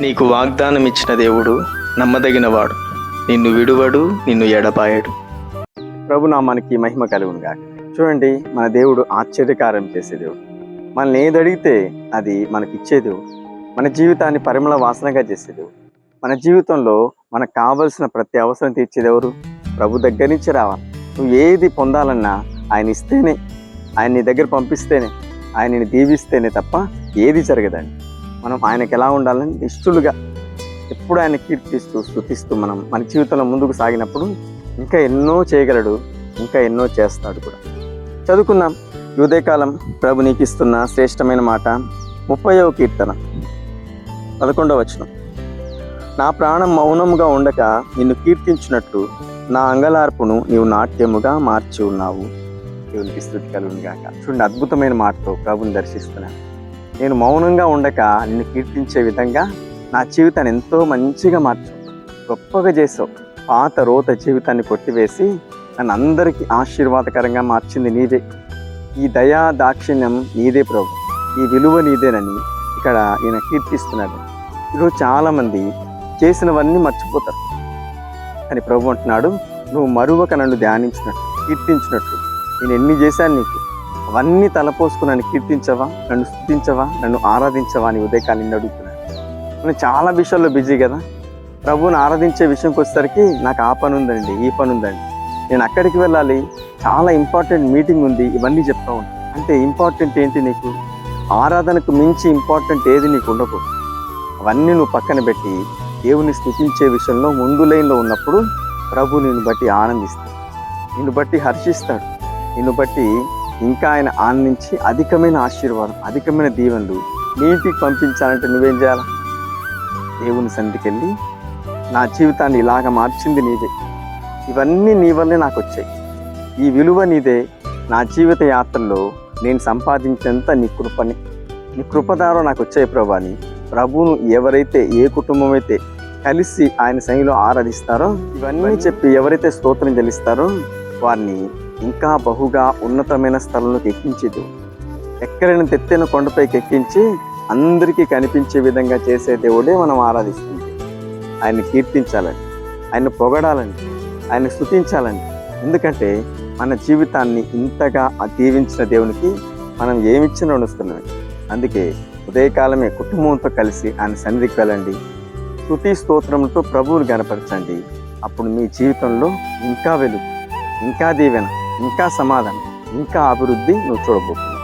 నీకు వాగ్దానం ఇచ్చిన దేవుడు నమ్మదగినవాడు. నిన్ను విడువడు నిన్ను ఎడపాయడు ప్రభునామానికి మహిమ కలుగును గాక చూడండి మన దేవుడు ఆశ్చర్యకారం చేసే దేవుడు. మనల్ని ఏది అడిగితే అది మనకి ఇచ్చే దేవుడు. మన జీవితాన్ని పరిమళ వాసనగా చేసే దేవుడు. మన జీవితంలో మనకు కావలసిన ప్రతి అవసరం తీర్చేది ఎవరు? ప్రభు దగ్గర నుంచి రావాలి. నువ్వు ఏది పొందాలన్నా ఆయన ఇస్తేనే ఆయన నీ దగ్గర పంపిస్తేనే ఆయనని దీవిస్తేనే తప్ప ఏది జరగదండి. మనం ఆయనకి ఎలా ఉండాలని ఇష్టలుగా ఎప్పుడు ఆయన కీర్తిస్తూ స్థుతిస్తూ మనం మన జీవితంలో ముందుకు సాగినప్పుడు ఇంకా ఎన్నో చేయగలడు ఇంకా ఎన్నో చేస్తాడు కూడా. చదువుకుందాం. ఈ ఉదయకాలం ప్రభు నీకు ఇస్తున్న శ్రేష్టమైన మాట ముప్పైవ కీర్తన పదకొండవ వచనం. నా ప్రాణం మౌనముగా ఉండక నిన్ను కీర్తించినట్లు నా అంగలార్పును నీవు నాట్యముగా మార్చి ఉన్నావు. దేవునికి స్థుతి కలుగునిగాక. చూడండి అద్భుతమైన మాటతో ప్రభుని దర్శిస్తున్నాను నేను మౌనంగా ఉండక నిన్ను కీర్తించే విధంగా నా జీవితాన్ని ఎంతో మంచిగా మార్చు. గొప్పగా చేసావు. పాత రోత జీవితాన్ని కొట్టివేసి నన్ను అందరికీ ఆశీర్వాదకరంగా మార్చింది నీదే ఈ దయా దాక్షిణ్యం నీదే ప్రభు. ఈ విలువ నీదేనని ఇక్కడ ఈయన కీర్తిస్తున్నాడు. ఈరోజు చాలామంది చేసినవన్నీ మర్చిపోతారు. అని ప్రభు అంటున్నాడు నువ్వు మరువక నన్ను ధ్యానించినట్టు కీర్తించినట్టు. నేను ఎన్ని చేశాను నీకు? అవన్నీ తలపోసుకుని నన్ను కీర్తించవా నన్ను స్థుతించవా నన్ను ఆరాధించవా అని ఉదయకాలం నిన్ను అడుగుతున్నాడు నేను చాలా విషయాల్లో బిజీ కదా. ప్రభువుని ఆరాధించే విషయంకి వచ్చేసరికి నాకు ఆ పని ఉందండి ఈ పని ఉందండి. నేను అక్కడికి వెళ్ళాలి చాలా ఇంపార్టెంట్ మీటింగ్ ఉంది ఇవన్నీ చెప్తా ఉంటాను అంటే ఇంపార్టెంట్ ఏంటి నీకు? ఆరాధనకు మించి ఇంపార్టెంట్ ఏది నీకు ఉండకూడదు. అవన్నీ నువ్వు పక్కన పెట్టి దేవుని స్థుతించే విషయంలో ముందు లైన్లో ఉన్నప్పుడు ప్రభు నిన్ను బట్టి ఆనందిస్తాడు. నిన్ను బట్టి హర్షిస్తాడు. నిన్ను బట్టి ఇంకా ఆయన ఆనందించి అధికమైన ఆశీర్వాదం అధికమైన దీవెనలు నీ ఇంటికి పంపించాలంటే నువ్వేం చేయాలి? దేవుని సన్నిధికి వెళ్ళి నా జీవితాన్ని ఇలాగ మార్చింది నీదే. ఇవన్నీ నీ వల్లే నాకు వచ్చాయి. ఈ విలువ నీదే. నా జీవిత యాత్రలో నేను సంపాదించేంత నీ కృపని నీ కృపదారో నాకు వచ్చాయి ప్రభాని ప్రభువును ఎవరైతే ఏ కుటుంబం అయితే కలిసి ఆయన సైన్యంలో ఆరాధిస్తారో ఇవన్నీ చెప్పి ఎవరైతే స్తోత్రం చెల్లిస్తారో వారిని ఇంకా బహుగా ఉన్నతమైన స్థలంలోకి ఎక్కించేది ఎక్కడైనా తెత్తైన కొండపైకి ఎక్కించి అందరికీ కనిపించే విధంగా చేసే దేవుడే మనం ఆరాధిస్తుంది. ఆయన్ని కీర్తించాలని ఆయన పొగడాలని ఆయన స్థుతించాలని ఎందుకంటే మన జీవితాన్ని ఇంతగా దీవించిన దేవునికి మనం ఏమిచ్చినా నడుస్తున్నాం? అందుకే ఉదయకాలమే కుటుంబంతో కలిసి ఆయన సన్నిధికి వెళ్ళండి. స్థుతి స్తోత్రంతో ప్రభువుని కనపరచండి అప్పుడు మీ జీవితంలో ఇంకా వెలుగు ఇంకా దీవెన ఇంకా సమాధానం ఇంకా అభివృద్ధి నువ్వు చూడబోతున్నావు.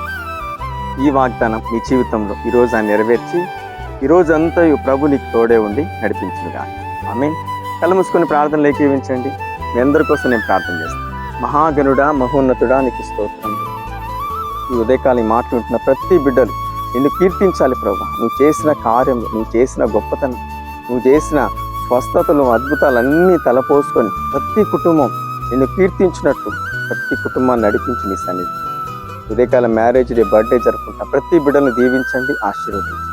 ఈ వాగ్దానం నీ జీవితంలో ఈరోజు ఆయన నెరవేర్చి ఈ రోజంతా ప్రభు నీకు తోడే ఉండి నడిపించుగా ఆమె కళ్ళు మూసుకొని ప్రార్థనలు ఏకీవించండి. మీ అందరి కోసం నేను ప్రార్థన చేస్తాను. మహాగనుడా మహోన్నతుడా నీకు స్తోత్రం. ఈ ఉదయకాలం ఈ ఉంటున్న ప్రతి బిడ్డలు నిన్ను కీర్తించాలి ప్రభు. నువ్వు చేసిన కార్యం నువ్వు చేసిన గొప్పతనం నువ్వు చేసిన స్వస్థతలు అద్భుతాలన్నీ తలపోసుకొని ప్రతి కుటుంబం నిన్ను కీర్తించినట్టు ప్రతి కుటుంబాన్ని నడిపించి నీ సన్నిధి కాలం మ్యారేజ్ డే బర్త్డే జరుపుకుంటా ప్రతి బిడ్డను దీవించండి ఆశీర్వదించండి.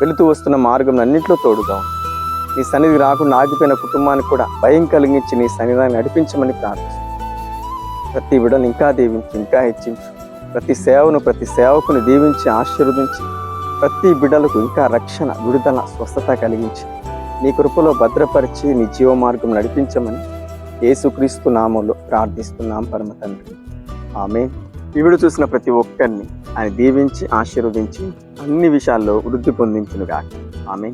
వెళుతూ వస్తున్న మార్గం అన్నింటిలో తోడుగా ఉంది నీ సన్నిధి రాకుండా ఆగిపోయిన కుటుంబానికి కూడా భయం కలిగించి నీ సన్నిధాన్ని నడిపించమని ప్రార్థిస్తున్నాను ప్రతి బిడ్డను ఇంకా దీవించి ఇంకా హెచ్చించు. ప్రతి సేవను ప్రతి సేవకుని దీవించి ఆశీర్వదించి ప్రతి బిడ్డలకు ఇంకా రక్షణ విడుదల స్వస్థత కలిగించి నీ కృపలో భద్రపరిచి నీ జీవ మార్గం నడిపించమని యేసుక్రీస్తు నామంలో ప్రార్థిస్తున్నాం పరమ తండ్రి. ఆమె ఇవిడు చూసిన ప్రతి ఒక్కరిని ఆయన దీవించి ఆశీర్వదించి అన్ని విషయాల్లో వృద్ధి పొందించునుగా ఆమె